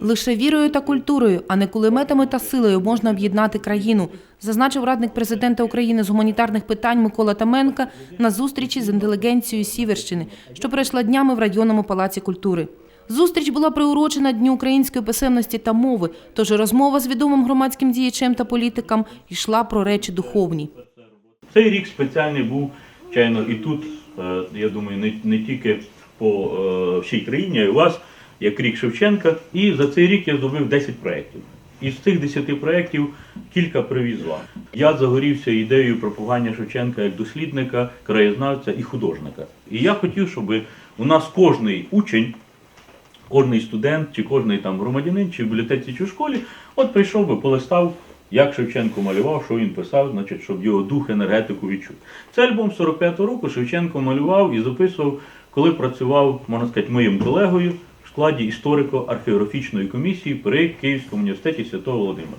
Лише вірою та культурою, а не кулеметами та силою можна об'єднати країну, зазначив радник президента України з гуманітарних питань Микола Таменка на зустрічі з інтелігенцією Сіверщини, що пройшла днями в районному палаці культури. Зустріч була приурочена Дню української писемності та мови, тож розмова з відомим громадським діячем та політиком йшла про речі духовні. Цей рік спеціальний був, звичайно, і тут, е, я думаю, не, не тільки по е, всій країні, а й у вас, як рік Шевченка. І за цей рік я зробив 10 проєктів. Із цих 10 проєктів кілька привіз вам. Я загорівся ідеєю пропагування Шевченка як дослідника, краєзнавця і художника. І я хотів, щоб у нас кожний учень, кожний студент, чи кожний там громадянин, чи в бібліотеці, чи в школі, от прийшов би, полистав, як Шевченко малював, що він писав, значить, щоб його дух, енергетику відчув. Це альбом 45-го року Шевченко малював і записував, коли працював, можна сказати, моїм колегою складі історико-археографічної комісії при Київському університеті Святого Володимира.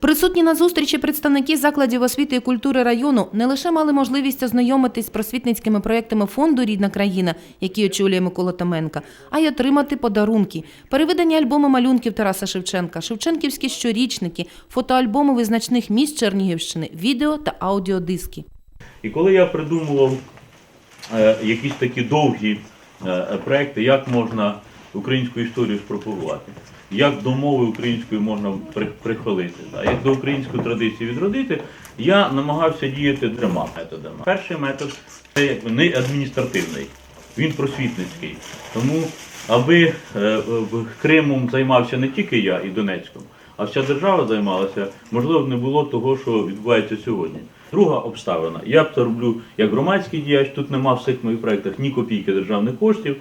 Присутні на зустрічі представники закладів освіти і культури району не лише мали можливість ознайомитись з просвітницькими проєктами фонду Рідна країна, який очолює Микола Томенка, а й отримати подарунки, переведені альбоми малюнків Тараса Шевченка, Шевченківські щорічники, фотоальбоми визначних міст Чернігівщини, відео та аудіодиски. І коли я придумував е, якісь такі довгі е, проекти, як можна українську історію спропагувати, як до мови української можна при- прихвалити, як до української традиції відродити, я намагався діяти трьома методами. Перший метод це не адміністративний, він просвітницький. Тому, аби е, Кримом займався не тільки я і Донецьком, а вся держава займалася, можливо, не було того, що відбувається сьогодні. Друга обставина. Я б це роблю як громадський діяч, тут нема в цих моїх проєктах ні копійки державних коштів,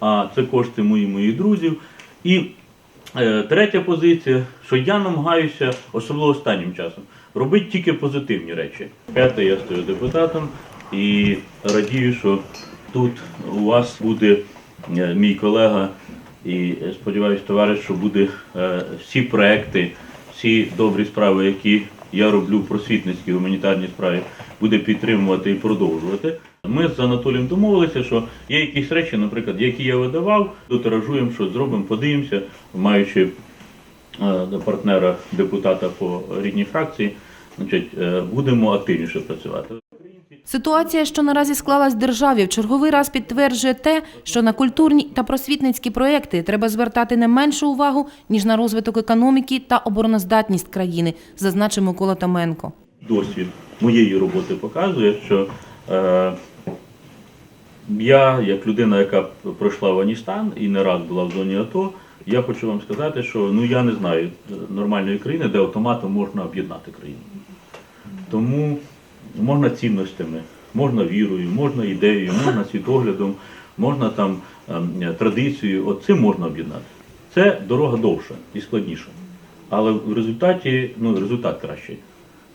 а це кошти мої моїх друзів. І е, третя позиція, що я намагаюся, особливо останнім часом, робити тільки позитивні речі. П'яте, я стою депутатом і радію, що тут у вас буде е, мій колега і е, сподіваюся, товариш, що буде е, всі проекти, всі добрі справи, які я роблю в просвітницькій гуманітарній справі, буде підтримувати і продовжувати. Ми з Анатолієм домовилися, що є якісь речі, наприклад, які я видавав, дотиражуємо, що зробимо, подивимося, маючи е, партнера депутата по рідній фракції, значить, е, будемо активніше працювати. Ситуація, що наразі склалась в державі, в черговий раз підтверджує те, що на культурні та просвітницькі проекти треба звертати не меншу увагу, ніж на розвиток економіки та обороноздатність країни, зазначив Микола Томенко. досвід моєї роботи показує, що е, я, як людина, яка пройшла в Афганістан і не раз була в зоні АТО, я хочу вам сказати, що ну я не знаю нормальної країни, де автоматом можна об'єднати країну. Тому можна цінностями, можна вірою, можна ідеєю, можна світоглядом, можна там ем, традицією. От цим можна об'єднати. Це дорога довша і складніша. Але в результаті ну, результат кращий.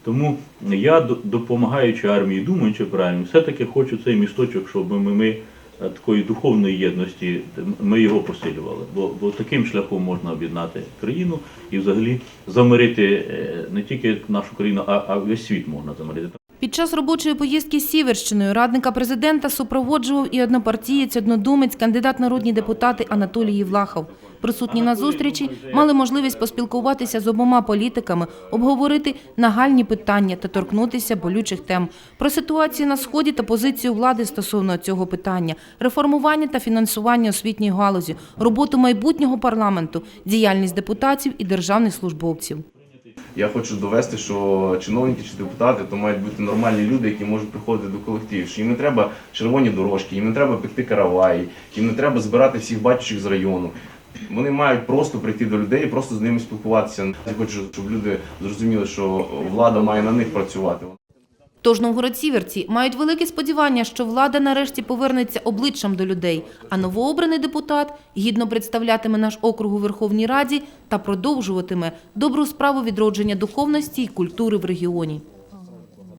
Тому я, до- допомагаючи армії, думаючи правильно, все-таки хочу цей місточок, щоб ми, ми е, такої духовної єдності, ми його посилювали. Бо, бо таким шляхом можна об'єднати країну і взагалі замирити е, не тільки нашу країну, а, а весь світ можна замирити. Під час робочої поїздки з Сіверщиною радника президента супроводжував і однопартієць, однодумець, кандидат народні депутати Анатолій Євлахов. Присутні на зустрічі мали можливість поспілкуватися з обома політиками, обговорити нагальні питання та торкнутися болючих тем про ситуацію на сході та позицію влади стосовно цього питання, реформування та фінансування освітньої галузі, роботу майбутнього парламенту, діяльність депутатів і державних службовців. Я хочу довести, що чиновники чи депутати то мають бути нормальні люди, які можуть приходити до колективів. Що їм не треба червоні дорожки, їм не треба пекти караваї, їм не треба збирати всіх бачучих з району. Вони мають просто прийти до людей і просто з ними спілкуватися. Я хочу, щоб люди зрозуміли, що влада має на них працювати. Тож новгородціверці мають великі сподівання, що влада нарешті повернеться обличчям до людей, а новообраний депутат гідно представлятиме наш округ у Верховній Раді та продовжуватиме добру справу відродження духовності і культури в регіоні.